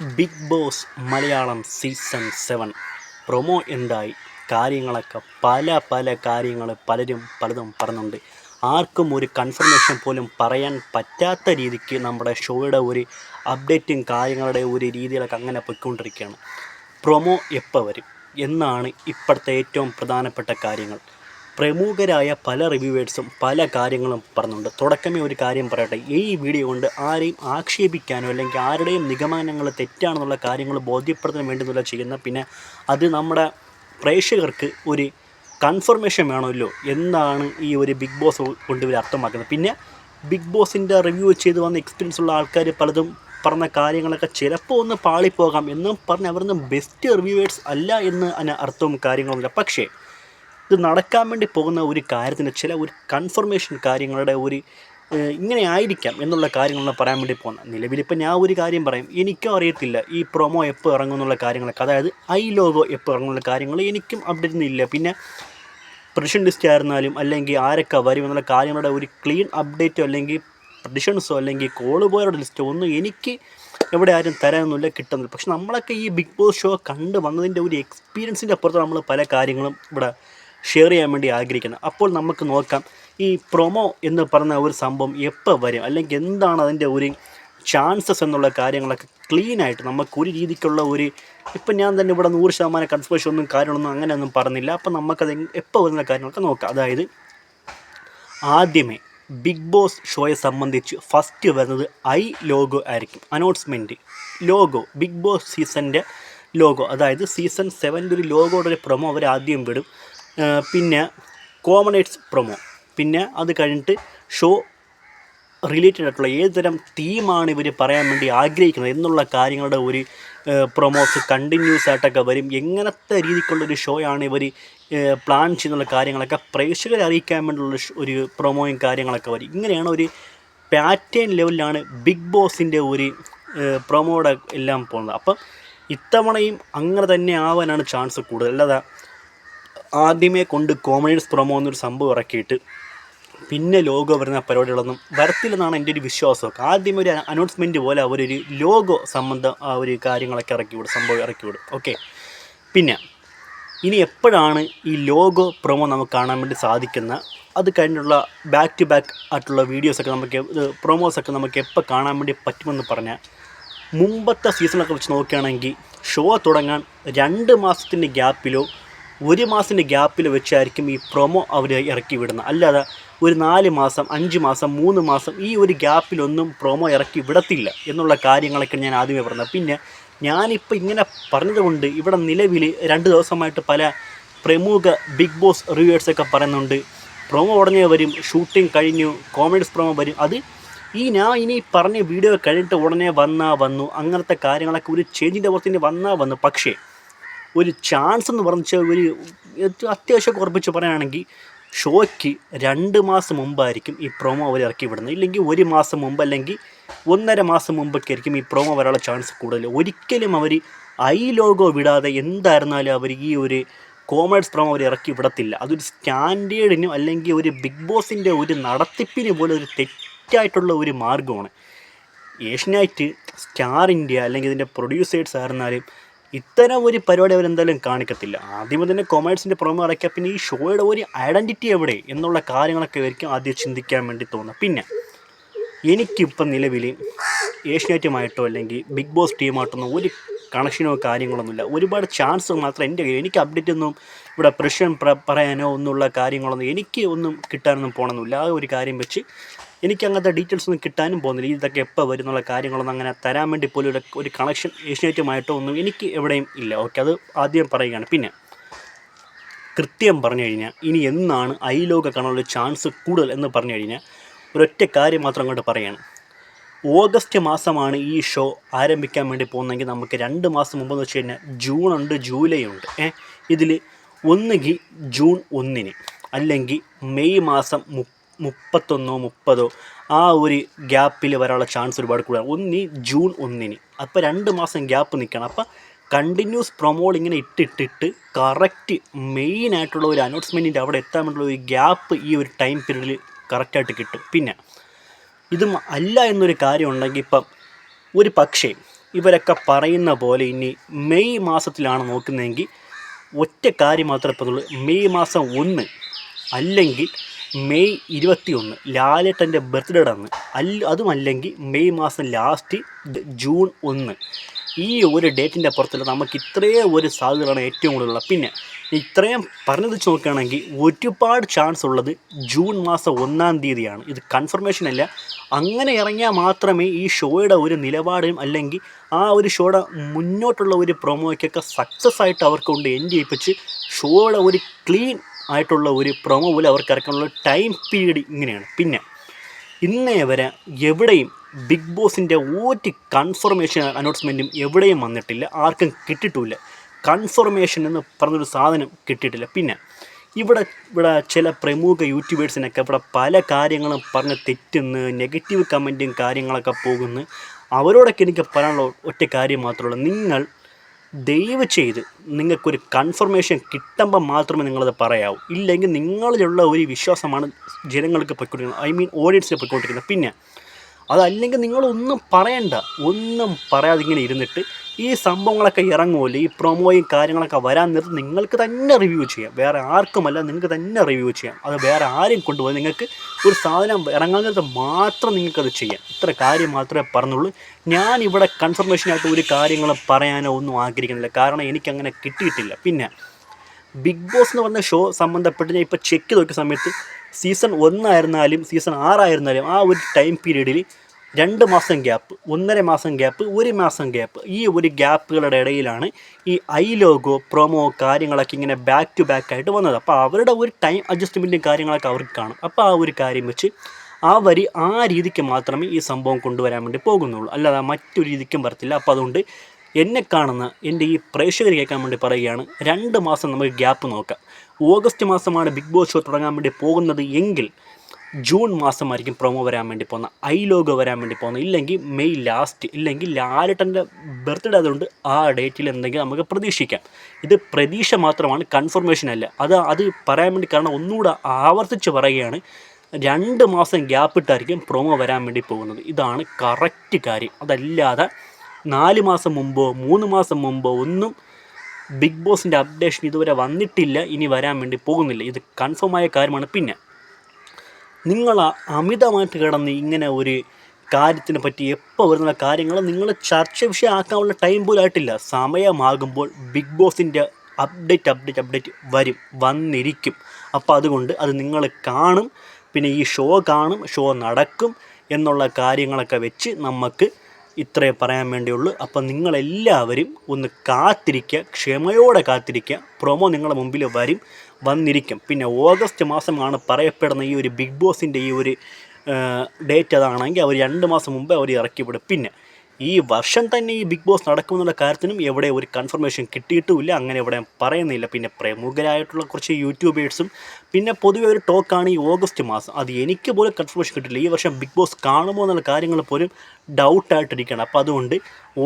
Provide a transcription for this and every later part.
Bigg Boss Malayalam season seven. Promo എന്തായി? കാര്യങ്ങളൊക്കെ പല പല കാര്യങ്ങൾ പലരും പലതും പറഞ്ഞുണ്ട്. ആർക്കും ഒരു കൺഫർമേഷൻ പോലും പറയാൻ പറ്റാത്ത രീതിക്ക് നമ്മുടെ ഷോയുടെ ഒരു അപ്ഡേറ്റും കാര്യങ്ങളുടെ ഒരു രീതിയിലൊക്കെ അങ്ങനെ പൊയ്ക്കൊണ്ടിരിക്കുകയാണ്. പ്രൊമോ എപ്പോൾ വരും? എന്നാണ് ഇപ്പോഴത്തെ ഏറ്റവും പ്രധാനപ്പെട്ട കാര്യങ്ങൾ. പ്രമുഖരായ പല റിവ്യൂവേഴ്സും പല കാര്യങ്ങളും പറഞ്ഞുണ്ട് തുടക്കമേ ഒരു കാര്യം പറയട്ടെ. ഈ വീഡിയോ കൊണ്ട് ആരെയും ആക്ഷേപിക്കാനോ അല്ലെങ്കിൽ ആരുടെയും നിഗമനങ്ങൾ തെറ്റാണെന്നുള്ള കാര്യങ്ങൾ ബോധ്യപ്പെടുത്താൻ വേണ്ടുന്നില്ല ചെയ്യുന്ന പിന്നെ അത് നമ്മുടെ പ്രേക്ഷകർക്ക് ഒരു കൺഫർമേഷൻ വേണമല്ലോ എന്നാണ് ഈ ഒരു ബിഗ് ബോസ് കൊണ്ട് ഇവർ അർത്ഥമാക്കുന്നത്. പിന്നെ ബിഗ് ബോസിന്റെ റിവ്യൂ ചെയ്ത് വന്ന എക്സ്പീരിയൻസ് ഉള്ള ആൾക്കാർ പലതും പറഞ്ഞ കാര്യങ്ങളൊക്കെ ചിലപ്പോൾ ഒന്ന് പാളിപ്പോകാം എന്നും പറഞ്ഞ് അവരൊന്നും ബെസ്റ്റ് റിവ്യൂവേഴ്സ് അല്ല എന്ന് അതിന് അർത്ഥവും കാര്യങ്ങളൊന്നുമില്ല പക്ഷേ ഇത് നടക്കാൻ വേണ്ടി പോകുന്ന ഒരു കാര്യത്തിന് ചില ഒരു കൺഫർമേഷൻ കാര്യങ്ങളുടെ ഒരു ഇങ്ങനെ ആയിരിക്കാം എന്നുള്ള കാര്യങ്ങളൊന്നും പറയാൻ വേണ്ടി പോകുന്നത്. നിലവിലിപ്പോൾ ഞാൻ ഒരു കാര്യം പറയും. എനിക്കും അറിയത്തില്ല ഈ പ്രൊമോ എപ്പോൾ ഇറങ്ങും എന്നുള്ള കാര്യങ്ങളൊക്കെ. അതായത് ഐ ലോഗോ എപ്പോൾ ഇറങ്ങുന്നുള്ള കാര്യങ്ങൾ എനിക്കും അപ്ഡേറ്റ് ഇല്ല പിന്നെ പ്രഡിഷൻ ലിസ്റ്റ് ആയിരുന്നാലും അല്ലെങ്കിൽ ആരൊക്കെ വരും എന്നുള്ള കാര്യങ്ങളുടെ ഒരു ക്ലീൻ അപ്ഡേറ്റോ അല്ലെങ്കിൽ പ്രഡിഷൻസോ അല്ലെങ്കിൽ കോൾ പോയവരുടെ ലിസ്റ്റോ ഒന്നും എനിക്ക് എവിടെ ആരും തരാനൊന്നുമില്ല കിട്ടുന്നില്ല. പക്ഷെ നമ്മളൊക്കെ ഈ ബിഗ് ബോസ് ഷോ കണ്ട് വന്നതിന്റെ ഒരു എക്സ്പീരിയൻസിന്റെ അപ്പുറത്ത് നമ്മൾ പല കാര്യങ്ങളും ഇവിടെ ഷെയർ ചെയ്യാൻ വേണ്ടി ആഗ്രഹിക്കുന്നത് അപ്പോൾ നമുക്ക് നോക്കാം ഈ പ്രൊമോ എന്ന് പറഞ്ഞ ഒരു സംഭവം എപ്പോൾ വരും? അല്ലെങ്കിൽ എന്താണ് അതിന്റെ ഒരു ചാൻസസ് എന്നുള്ള കാര്യങ്ങളൊക്കെ ക്ലീൻ ആയിട്ട് നമുക്ക് ഒരു രീതിക്കുള്ള ഒരു ഇപ്പം ഞാൻ തന്നെ ഇവിടെ നൂറ് ശതമാനം കൺസ്പേഷൻ ഒന്നും കാര്യങ്ങളൊന്നും അങ്ങനെയൊന്നും പറഞ്ഞില്ല. അപ്പം നമുക്കത് എപ്പോൾ വരുന്ന കാര്യങ്ങളൊക്കെ നോക്കാം. അതായത് ആദ്യമേ ബിഗ് ബോസ് ഷോയെ സംബന്ധിച്ച് ഫസ്റ്റ് വരുന്നത് ഐ ലോഗോ ആയിരിക്കും. അനൗൺസ്മെന്റ് ലോഗോ ബിഗ് ബോസ് സീസണിന്റെ ലോഗോ. അതായത് സീസൺ സെവന്റെ ഒരു ലോഗോയുടെ ഒരു പ്രൊമോ അവർ ആദ്യം വിടും. പിന്നെ കോമണേറ്റ്സ് പ്രൊമോ. പിന്നെ അത് കഴിഞ്ഞിട്ട് ഷോ റിലേറ്റഡ് ആയിട്ടുള്ള ഏത് തരം തീമാണ് ഇവർ പറയാൻ വേണ്ടി ആഗ്രഹിക്കുന്നത് എന്നുള്ള കാര്യങ്ങളുടെ ഒരു പ്രൊമോസ് കണ്ടിന്യൂസ് ആയിട്ടൊക്കെ വരും. എങ്ങനത്തെ രീതിക്കുള്ളൊരു ഷോയാണ് ഇവർ പ്ലാൻ ചെയ്യുന്നുള്ള കാര്യങ്ങളൊക്കെ പ്രേക്ഷകരെ അറിയിക്കാൻ വേണ്ടിയുള്ള ഒരു പ്രൊമോയും കാര്യങ്ങളൊക്കെ വരും. ഇങ്ങനെയാണ് ഒരു പാറ്റേൺ ലെവലിലാണ് ബിഗ് ബോസിന്റെ ഒരു പ്രൊമോയുടെ എല്ലാം പോകുന്നത്. അപ്പം ഇത്തവണയും അങ്ങനെ തന്നെ ആവാനാണ് ചാൻസ് കൂടുതൽ. അല്ലാതെ ആദ്യമേ കൊണ്ട് കോമഡീസ് പ്രൊമോ എന്നൊരു സംഭവം ഇറക്കിയിട്ട് പിന്നെ ലോഗോ വരുന്ന പരിപാടികളൊന്നും വരത്തില്ലെന്നാണ് എന്റെ ഒരു വിശ്വാസം. ആദ്യം ഒരു അനൗൺസ്മെന്റ് പോലെ അവരൊരു ലോഗോ സംബന്ധ ആ ഒരു കാര്യങ്ങളൊക്കെ ഇറക്കി വിടും സംഭവം ഇറക്കി വിടും. ഓക്കെ പിന്നെ ഇനി എപ്പോഴാണ് ഈ ലോഗോ പ്രൊമോ നമുക്ക് കാണാൻ വേണ്ടി സാധിക്കുന്ന? അത് കഴിഞ്ഞുള്ള ബാക്ക് ടു ബാക്ക് ആയിട്ടുള്ള വീഡിയോസൊക്കെ നമുക്ക് പ്രൊമോസൊക്കെ നമുക്ക് എപ്പോൾ കാണാൻ വേണ്ടി പറ്റുമെന്ന് പറഞ്ഞാൽ മുമ്പത്തെ സീസണൊക്കെ വെച്ച് നോക്കുകയാണെങ്കിൽ ഷോ തുടങ്ങാൻ രണ്ട് മാസത്തിന്റെ ഗ്യാപ്പിലോ ഒരു മാസത്തിന്റെ ഗ്യാപ്പിൽ വെച്ചായിരിക്കും ഈ പ്രൊമോ അവർ ഇറക്കി വിടുന്നത്. അല്ലാതെ ഒരു നാല് മാസം അഞ്ച് മാസം മൂന്ന് മാസം ഈ ഒരു ഗ്യാപ്പിലൊന്നും പ്രൊമോ ഇറക്കി വിടത്തില്ല എന്നുള്ള കാര്യങ്ങളൊക്കെ ഞാൻ ആദ്യമേ പറഞ്ഞത്. പിന്നെ ഞാനിപ്പോൾ ഇങ്ങനെ പറഞ്ഞതുകൊണ്ട് ഇവിടെ നിലവിൽ രണ്ട് ദിവസമായിട്ട് പല പ്രമുഖ ബിഗ് ബോസ് റിവ്യൂവേഴ്സൊക്കെ പറയുന്നുണ്ട് പ്രൊമോ ഉടനെ വരും ഷൂട്ടിംഗ് കഴിഞ്ഞു കോമഡീസ് പ്രൊമോ വരും. അത് ഈ ഞാൻ ഇനി പറഞ്ഞ വീഡിയോ കഴിഞ്ഞിട്ട് ഉടനെ വന്നാ വന്നു അങ്ങനത്തെ കാര്യങ്ങളൊക്കെ ഒരു ചേഞ്ചിന്റെ പുറത്തിന് വന്നാ വന്നു. പക്ഷേ ഒരു ചാൻസ് എന്ന് പറഞ്ഞ ഒരു അത്യാവശ്യം ഉറപ്പിച്ച് പറയുകയാണെങ്കിൽ ഷോയ്ക്ക് രണ്ട് മാസം മുമ്പായിരിക്കും ഈ പ്രൊമോ അവർ ഇറക്കി വിടുന്നത്. ഇല്ലെങ്കിൽ ഒരു മാസം മുമ്പ് അല്ലെങ്കിൽ ഒന്നര മാസം മുമ്പൊക്കെ ആയിരിക്കും ഈ പ്രൊമോ വരാനുള്ള ചാൻസ് കൂടുതൽ. ഒരിക്കലും അവർ ഐ ലോഗോ വിടാതെ എന്തായിരുന്നാലും അവർ ഈ ഒരു കോമേഴ്സ് പ്രൊമോ അവർ ഇറക്കി വിടത്തില്ല. അതൊരു സ്റ്റാൻഡേർഡിനും അല്ലെങ്കിൽ ഒരു ബിഗ് ബോസിന്റെ ഒരു നടത്തിപ്പിന് പോലെ ഒരു തെറ്റായിട്ടുള്ള ഒരു മാർഗമാണ്. ഏഷ്യനൈറ്റ് സ്റ്റാർ ഇന്ത്യ അല്ലെങ്കിൽ ഇതിന്റെ പ്രൊഡ്യൂസേഴ്സ് ആയിരുന്നാലും ഇത്തരം ഒരു പരിപാടി അവരെന്തായാലും കാണിക്കത്തില്ല. ആദ്യമേ തന്നെ കൊമേഴ്സിന്റെ പ്രൊമോ ഇറക്കിയാൽ പിന്നെ ഈ ഷോയുടെ ഒരു ഐഡന്റിറ്റി എവിടെ എന്നുള്ള കാര്യങ്ങളൊക്കെ ആയിരിക്കും ആദ്യം ചിന്തിക്കാൻ വേണ്ടി തോന്നുക പിന്നെ എനിക്കിപ്പം നിലവിൽ ഏഷ്യാറ്റുമായിട്ടോ അല്ലെങ്കിൽ ബിഗ് ബോസ് ടീമായിട്ടൊന്നും ഒരു കണക്ഷനോ കാര്യങ്ങളൊന്നുമില്ല ഒരുപാട് ചാൻസ് മാത്രം എന്റെ കയ്യിൽ. എനിക്ക് അപ്ഡേറ്റ് ഒന്നും ഇവിടെ പ്രശ്നം പറയാനോ ഒന്നുള്ള കാര്യങ്ങളൊന്നും എനിക്ക് ഒന്നും കിട്ടാനൊന്നും പോകണമെന്നില്ല ആ ഒരു കാര്യം വെച്ച് എനിക്ക് അങ്ങനത്തെ ഡീറ്റെയിൽസ് ഒന്നും കിട്ടാനും പോകുന്നില്ല. ഇതൊക്കെ എപ്പോൾ വരും എന്നുള്ള കാര്യങ്ങളൊന്നും അങ്ങനെ തരാൻ വേണ്ടി പോലും ഒരു ഒരു കണക്ഷൻ ഏഷ്യനേറ്റുമായിട്ടോ ഒന്നും എനിക്ക് എവിടെയും ഇല്ല. ഓക്കെ അത് ആദ്യം പറയുകയാണ്. പിന്നെ കൃത്യം പറഞ്ഞു കഴിഞ്ഞാൽ ഇനി എന്നാണ് ഐ ലോക കാണാനുള്ള ചാൻസ് കൂടുതൽ എന്ന് പറഞ്ഞു കഴിഞ്ഞാൽ ഒരൊറ്റ കാര്യം മാത്രം അങ്ങോട്ട് പറയാണ്. ഓഗസ്റ്റ് മാസമാണ് ഈ ഷോ ആരംഭിക്കാൻ വേണ്ടി പോകുന്നതെങ്കിൽ നമുക്ക് രണ്ട് മാസം മുമ്പ് എന്ന് വെച്ച് കഴിഞ്ഞാൽ ജൂൺ ഉണ്ട് ജൂലൈ ഉണ്ട്. ഏഹ് ഇതിൽ ഒന്നുകിൽ ജൂൺ ഒന്നിന് അല്ലെങ്കിൽ മെയ് മാസം മു മുപ്പത്തൊന്നോ മുപ്പതോ ആ ഒരു ഗ്യാപ്പിൽ വരാനുള്ള ചാൻസ് ഒരുപാട് കൂടുതലാണ്. ഒന്നി ജൂൺ ഒന്നിന്. അപ്പോൾ രണ്ട് മാസം ഗ്യാപ്പ് നിൽക്കണം അപ്പോൾ കണ്ടിന്യൂസ് പ്രൊമോൾ ഇങ്ങനെ ഇട്ടിട്ടിട്ട് കറക്റ്റ് മെയിൻ ആയിട്ടുള്ള ഒരു അനൗൺസ്മെന്റിന്റെ അവിടെ എത്താൻ വേണ്ടിയുള്ള ഒരു ഗ്യാപ്പ് ഈ ഒരു ടൈം പീരീഡിൽ കറക്റ്റായിട്ട് കിട്ടും. പിന്നെ ഇതും അല്ല എന്നൊരു കാര്യം ഉണ്ടെങ്കിൽ ഇപ്പം ഒരു പക്ഷേ ഇവരൊക്കെ പറയുന്ന പോലെ ഇനി മെയ് മാസത്തിലാണ് നോക്കുന്നതെങ്കിൽ ഒറ്റ കാര്യം മാത്രമേ പറഞ്ഞുള്ളൂ മെയ് മാസം ഒന്ന് അല്ലെങ്കിൽ മെയ് ഇരുപത്തി ഒന്ന് ലാലേട്ടന്റെ ബർത്ത്ഡേ ആണ്. അല്ല അതുമല്ലെങ്കിൽ മെയ് മാസം ലാസ്റ്റ് ജൂൺ ഒന്ന്. ഈ ഒരു ഡേറ്റിന്റെ പുറത്തുള്ള നമുക്ക് ഇത്രയും ഒരു സാധ്യതകളാണ് ഏറ്റവും കൂടുതലുള്ളത്. പിന്നെ ഇത്രയും പറഞ്ഞത് വെച്ച് നോക്കുകയാണെങ്കിൽ ഒരുപാട് ചാൻസ് ഉള്ളത് ജൂൺ മാസം ഒന്നാം തീയതിയാണ്. ഇത് കൺഫർമേഷൻ അല്ല. അങ്ങനെ ഇറങ്ങിയാൽ മാത്രമേ ഈ ഷോയുടെ ഒരു നിലപാടും അല്ലെങ്കിൽ ആ ഒരു ഷോയുടെ മുന്നോട്ടുള്ള ഒരു പ്രൊമോയ്ക്കൊക്കെ സക്സസ് ആയിട്ട് അവർക്ക് കൊണ്ട് എൻഡ് ചെയ്യിപ്പിച്ച് ഷോയുടെ ഒരു ക്ലീൻ ആയിട്ടുള്ള ഒരു പ്രൊമോ പോലെ അവർക്ക് ഇറക്കാനുള്ള ടൈം പീരീഡ് ഇങ്ങനെയാണ്. പിന്നെ ഇന്നേ വരെ എവിടെയും ബിഗ് ബോസിന്റെ ഒരു കൺഫർമേഷൻ അനൗൺസ്മെന്റും എവിടെയും വന്നിട്ടില്ല. ആർക്കും കിട്ടിയിട്ടുമില്ല കൺഫർമേഷൻ എന്ന് പറഞ്ഞൊരു സാധനം കിട്ടിയിട്ടില്ല. പിന്നെ ഇവിടെ ഇവിടെ ചില പ്രമുഖ യൂട്യൂബേഴ്സിനൊക്കെ ഇവിടെ പല കാര്യങ്ങളും പറഞ്ഞ് തെറ്റുന്ന് നെഗറ്റീവ് കമന്റും കാര്യങ്ങളൊക്കെ പോകുന്നു. അവരോടൊക്കെ എനിക്ക് പറയാനുള്ള ഒറ്റ കാര്യം മാത്രമേ ഉള്ളൂ. നിങ്ങൾ ദയവ് ചെയ്ത് നിങ്ങൾക്കൊരു കൺഫർമേഷൻ കിട്ടുമ്പോൾ മാത്രമേ നിങ്ങളത് പറയാവൂ. ഇല്ലെങ്കിൽ നിങ്ങളിലുള്ള ഒരു വിശ്വാസമാണ് ജനങ്ങൾക്ക് പൊയ്ക്കൊണ്ടിരിക്കുന്നത്. ഐ മീൻ ഓഡിയൻസിന് പൊയ്ക്കൊണ്ടിരിക്കുന്നത്. പിന്നെ അതല്ലെങ്കിൽ നിങ്ങളൊന്നും പറയണ്ട. ഒന്നും പറയാതിങ്ങനെ ഇരുന്നിട്ട് ഈ സംഭവങ്ങളൊക്കെ ഇറങ്ങുമല്ലോ ഈ പ്രൊമോയും കാര്യങ്ങളൊക്കെ വരാൻ നേരത്ത് നിങ്ങൾക്ക് തന്നെ റിവ്യൂ ചെയ്യാം. വേറെ ആർക്കുമല്ല നിങ്ങൾക്ക് തന്നെ റിവ്യൂ ചെയ്യാം. അത് വേറെ ആരെയും കൊണ്ടുപോയി നിങ്ങൾക്ക് ഒരു സാധനം ഇറങ്ങാൻ നേരത്ത് മാത്രം നിങ്ങൾക്കത് ചെയ്യാം. ഇത്ര കാര്യം മാത്രമേ പറഞ്ഞുള്ളൂ. ഞാൻ ഇവിടെ കൺഫർമേഷനായിട്ട് ഒരു കാര്യങ്ങളും പറയാനോ ഒന്നും ആഗ്രഹിക്കുന്നില്ല. കാരണം എനിക്കങ്ങനെ കിട്ടിയിട്ടില്ല. പിന്നെ ബിഗ് ബോസ് എന്ന് പറഞ്ഞ ഷോ സംബന്ധപ്പെട്ട് ഞാൻ ഇപ്പോൾ ചെക്ക് നോക്കിയ സമയത്ത് സീസൺ ഒന്നായിരുന്നാലും സീസൺ ആറായിരുന്നാലും ആ ഒരു ടൈം പീരീഡിൽ രണ്ട് മാസം ഗ്യാപ്പ് ഒന്നര മാസം ഗ്യാപ്പ് ഒരു മാസം ഗ്യാപ്പ് ഈ ഒരു ഗ്യാപ്പുകളുടെ ഇടയിലാണ് ഈ ഐ ലോഗോ പ്രൊമോ കാര്യങ്ങളൊക്കെ ഇങ്ങനെ ബാക്ക് ടു ബാക്ക് ആയിട്ട് വന്നത്. അപ്പോൾ അവരുടെ ഒരു ടൈം അഡ്ജസ്റ്റ്മെന്റും കാര്യങ്ങളൊക്കെ അവർക്ക് കാണും. അപ്പോൾ ആ ഒരു കാര്യം വെച്ച് ആ വരി ആ രീതിക്ക് മാത്രമേ ഈ സംഭവം കൊണ്ടുവരാൻ വേണ്ടി പോകുന്നുള്ളൂ. അല്ലാതെ മറ്റൊരു രീതിക്കും വരത്തില്ല. അപ്പോൾ അതുകൊണ്ട് എന്നെ കാണുന്ന എന്റെ ഈ പ്രേക്ഷകർ കേൾക്കാൻ വേണ്ടി പറയുകയാണ് രണ്ട് മാസം നമുക്ക് ഗ്യാപ്പ് നോക്കാം. ഓഗസ്റ്റ് മാസമാണ് ബിഗ് ബോസ് ഷോ തുടങ്ങാൻ വേണ്ടി പോകുന്നത് എങ്കിൽ ജൂൺ മാസമായിരിക്കും പ്രൊമോ വരാൻ വേണ്ടി പോകുന്ന ഐ ലോഗോ വരാൻ വേണ്ടി പോകുന്നത് ഇല്ലെങ്കിൽ മെയ് ലാസ്റ്റ് ഇല്ലെങ്കിൽ ലാലട്ടന്റെ ബർത്ത്ഡേ അതുകൊണ്ട് ആ ഡേറ്റിൽ എന്തെങ്കിലും നമുക്ക് പ്രതീക്ഷിക്കാം. ഇത് പ്രതീക്ഷ മാത്രമാണ് കൺഫർമേഷൻ അല്ല. അത് അത് പറയാൻ വേണ്ടി കാരണം ഒന്നുകൂടെ ആവർത്തിച്ച് പറയുകയാണ് രണ്ട് മാസം ഗ്യാപ്പ് ഇട്ടായിരിക്കും പ്രൊമോ വരാൻ വേണ്ടി പോകുന്നത്. ഇതാണ് കറക്റ്റ് കാര്യം. അതല്ലാതെ നാല് മാസം മുമ്പോ മൂന്ന് മാസം മുമ്പോ ഒന്നും ബിഗ് ബോസിന്റെ അപ്ഡേഷൻ ഇതുവരെ വന്നിട്ടില്ല ഇനി വരാൻ വേണ്ടി പോകുന്നില്ല. ഇത് കൺഫേം ആയ കാര്യമാണ്. പിന്നെ നിങ്ങൾ അമിതമായിട്ട് കിടന്ന് ഇങ്ങനെ ഒരു കാര്യത്തിനെ പറ്റി എപ്പോൾ വരുന്ന കാര്യങ്ങൾ നിങ്ങൾ ചർച്ച വിഷയമാക്കാനുള്ള ടൈം പോലും ആയിട്ടില്ല. സമയമാകുമ്പോൾ ബിഗ് ബോസിന്റെ അപ്ഡേറ്റ് അപ്ഡേറ്റ് അപ്ഡേറ്റ് വരും വന്നിരിക്കും. അപ്പോൾ അതുകൊണ്ട് അത് നിങ്ങൾ കാണും പിന്നെ ഈ ഷോ കാണും ഷോ നടക്കും എന്നുള്ള കാര്യങ്ങളൊക്കെ വെച്ച് നമുക്ക് ഇത്രേ പറയാൻ വേണ്ടിയുള്ളൂ. അപ്പം നിങ്ങളെല്ലാവരും ഒന്ന് കാത്തിരിക്കുക ക്ഷമയോടെ കാത്തിരിക്കുക. പ്രൊമോ നിങ്ങളുടെ മുമ്പിൽ വരും. വന്നിരിക്കും. പിന്നെ ഓഗസ്റ്റ് മാസമാണ് പറയപ്പെടുന്ന ഈ ഒരു ബിഗ് ബോസിന്റെ ഈ ഒരു ഡേറ്റ് അതാണെങ്കിൽ അവർ രണ്ട് മാസം മുമ്പേ അവർ ഇറക്കിവിടും പിന്നെ ഈ വർഷം തന്നെ ഈ ബിഗ് ബോസ് നടക്കുമെന്നുള്ള കാര്യത്തിനും എവിടെ ഒരു കൺഫർമേഷൻ കിട്ടിയിട്ടുമില്ല. അങ്ങനെ എവിടെ പറയുന്നില്ല. പിന്നെ പ്രമുഖരായിട്ടുള്ള കുറച്ച് യൂട്യൂബേഴ്സും പിന്നെ പൊതുവെ ഒരു ടോക്കാണ് ഈ ഓഗസ്റ്റ് മാസം. അത് എനിക്ക് പോലും കൺഫർമേഷൻ കിട്ടില്ല ഈ വർഷം ബിഗ് ബോസ് കാണുമോ എന്നുള്ള കാര്യങ്ങൾ പോലും ഡൗട്ടായിട്ടിരിക്കുകയാണ് അപ്പോൾ അതുകൊണ്ട്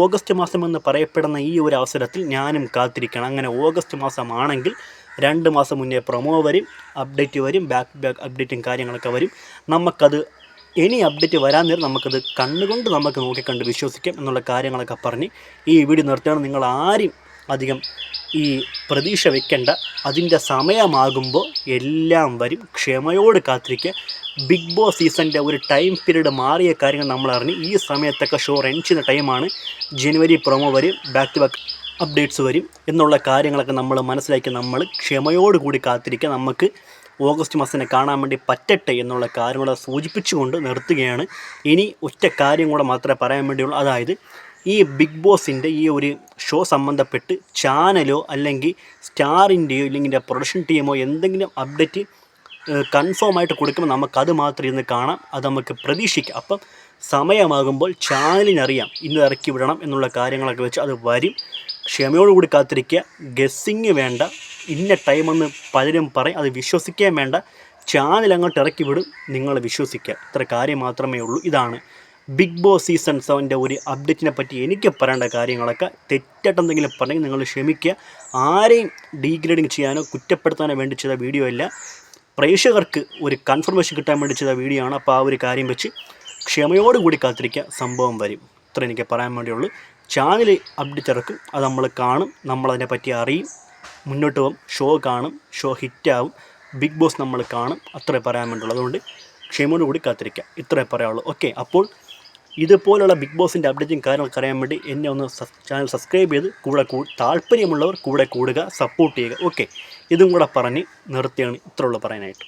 ഓഗസ്റ്റ് മാസം എന്ന് പറയപ്പെടുന്ന ഈ ഒരു അവസരത്തിൽ ഞാനും കാത്തിരിക്കണം. അങ്ങനെ ഓഗസ്റ്റ് മാസമാണെങ്കിൽ രണ്ട് മാസം മുന്നേ പ്രൊമോ വരും അപ്ഡേറ്റ് വരും ബാക്ക് ബാക്ക് അപ്ഡേറ്റും കാര്യങ്ങളൊക്കെ വരും. നമുക്കത് ഇനി അപ്ഡേറ്റ് വരാൻ നേരം നമുക്കത് കണ്ണുകൊണ്ട് നമുക്ക് നോക്കിക്കണ്ട് വിശ്വസിക്കാം എന്നുള്ള കാര്യങ്ങളൊക്കെ പറഞ്ഞ് ഈ വീഡിയോ നിർത്തിയാണ് നിങ്ങൾ ആരും അധികം ഈ പ്രതീക്ഷ വെക്കേണ്ട. അതിന്റെ സമയമാകുമ്പോൾ എല്ലാം വരും. ക്ഷമയോട് കാത്തിരിക്കുക. ബിഗ് ബോസ് സീസണിന്റെ ഒരു ടൈം പീരീഡ് മാറിയ കാര്യങ്ങൾ നമ്മൾ അറിഞ്ഞ് ഈ സമയത്തൊക്കെ ഷോ റൺ ചെയ്യുന്ന ടൈമാണ് ജനുവരി പ്രൊമോ വരും. ബാക്ക് ടു ബാക്ക് അപ്ഡേറ്റ്സ് വരും എന്നുള്ള കാര്യങ്ങളൊക്കെ നമ്മൾ മനസ്സിലാക്കി നമ്മൾ ക്ഷമയോടുകൂടി കാത്തിരിക്കുക. നമുക്ക് ഓഗസ്റ്റ് മാസത്തിനെ കാണാൻ വേണ്ടി പറ്റട്ടെ എന്നുള്ള കാര്യങ്ങളെ സൂചിപ്പിച്ചുകൊണ്ട് നിർത്തുകയാണ്. ഇനി ഒറ്റ കാര്യം കൂടെ മാത്രമേ പറയാൻ വേണ്ടിയുള്ളൂ. അതായത് ഈ ബിഗ് ബോസിന്റെ ഈ ഒരു ഷോ സംബന്ധപ്പെട്ട് ചാനലോ അല്ലെങ്കിൽ സ്റ്റാറിന്റെയോ ഇല്ലെങ്കിൽ പ്രൊഡക്ഷൻ ടീമോ എന്തെങ്കിലും അപ്ഡേറ്റ് കൺഫേം ആയിട്ട് കൊടുക്കുമ്പോൾ നമുക്കത് മാത്രം ഇന്ന് കാണാം. അത് നമുക്ക് പ്രതീക്ഷിക്കാം. അപ്പം സമയമാകുമ്പോൾ ചാനലിനറിയാം ഇന്ന് ഇറക്കി വിടണം എന്നുള്ള കാര്യങ്ങളൊക്കെ വെച്ച് അത് വരും. ക്ഷമയോടുകൂടി കാത്തിരിക്കുക. ഗസ്സിങ് വേണ്ട. ഇന്ന ടൈമെന്ന് പലരും പറയും. അത് വിശ്വസിക്കാൻ വേണ്ട. ചാനൽ അങ്ങോട്ട് ഇറക്കി വിടും. നിങ്ങൾ വിശ്വസിക്കുക. ഇത്ര കാര്യം മാത്രമേ ഉള്ളൂ. ഇതാണ് ബിഗ് ബോസ് സീസൺ സെവന്റെ ഒരു അപ്ഡേറ്റിനെ പറ്റി എനിക്ക് പറയേണ്ട കാര്യങ്ങളൊക്കെ. തെറ്റായിട്ട് എന്തെങ്കിലും പറഞ്ഞെങ്കിൽ നിങ്ങൾ ക്ഷമിക്കുക. ആരെയും ഡീഗ്രേഡിങ് ചെയ്യാനോ കുറ്റപ്പെടുത്താനോ വേണ്ടി ചെയ്ത വീഡിയോ അല്ല. പ്രേക്ഷകർക്ക് ഒരു കൺഫർമേഷൻ കിട്ടാൻ വേണ്ടി ചെയ്ത വീഡിയോ ആണ്. അപ്പോൾ ആ ഒരു കാര്യം വെച്ച് ക്ഷമയോടുകൂടി കാത്തിരിക്കുക. സംഭവം വരും. ഇത്ര എനിക്ക് പറയാൻ വേണ്ടിയുള്ളൂ. ചാനൽ അപ്ഡേറ്റ് ഇറക്കും. അത് നമ്മൾ കാണും. നമ്മളതിനെ പറ്റി അറിയും. മുന്നോട്ട് പോകും ഷോ കാണും. ഷോ ഹിറ്റാവും ബിഗ് ബോസ് നമ്മൾ കാണും. അത്രേ പറയാൻ വേണ്ടുള്ളൂ അതുകൊണ്ട് ക്ഷമയോട് കൂടി കാത്തിരിക്കുക ഇത്രേ പറയാനുള്ളൂ. ഓക്കെ അപ്പോൾ ഇതുപോലുള്ള ബിഗ് ബോസിന്റെ അപ്ഡേറ്റും കാര്യങ്ങളൊക്കെ അറിയാൻ വേണ്ടി എന്നെ ഒന്ന് ചാനൽ സബ്സ്ക്രൈബ് ചെയ്ത് കൂടെ താല്പര്യമുള്ളവർ കൂടെ കൂടുക സപ്പോർട്ട് ചെയ്യുക. ഓക്കെ ഇതും കൂടെ പറഞ്ഞ് നിർത്തിയാണ് ഇത്രയുള്ള പറയാനായിട്ട്.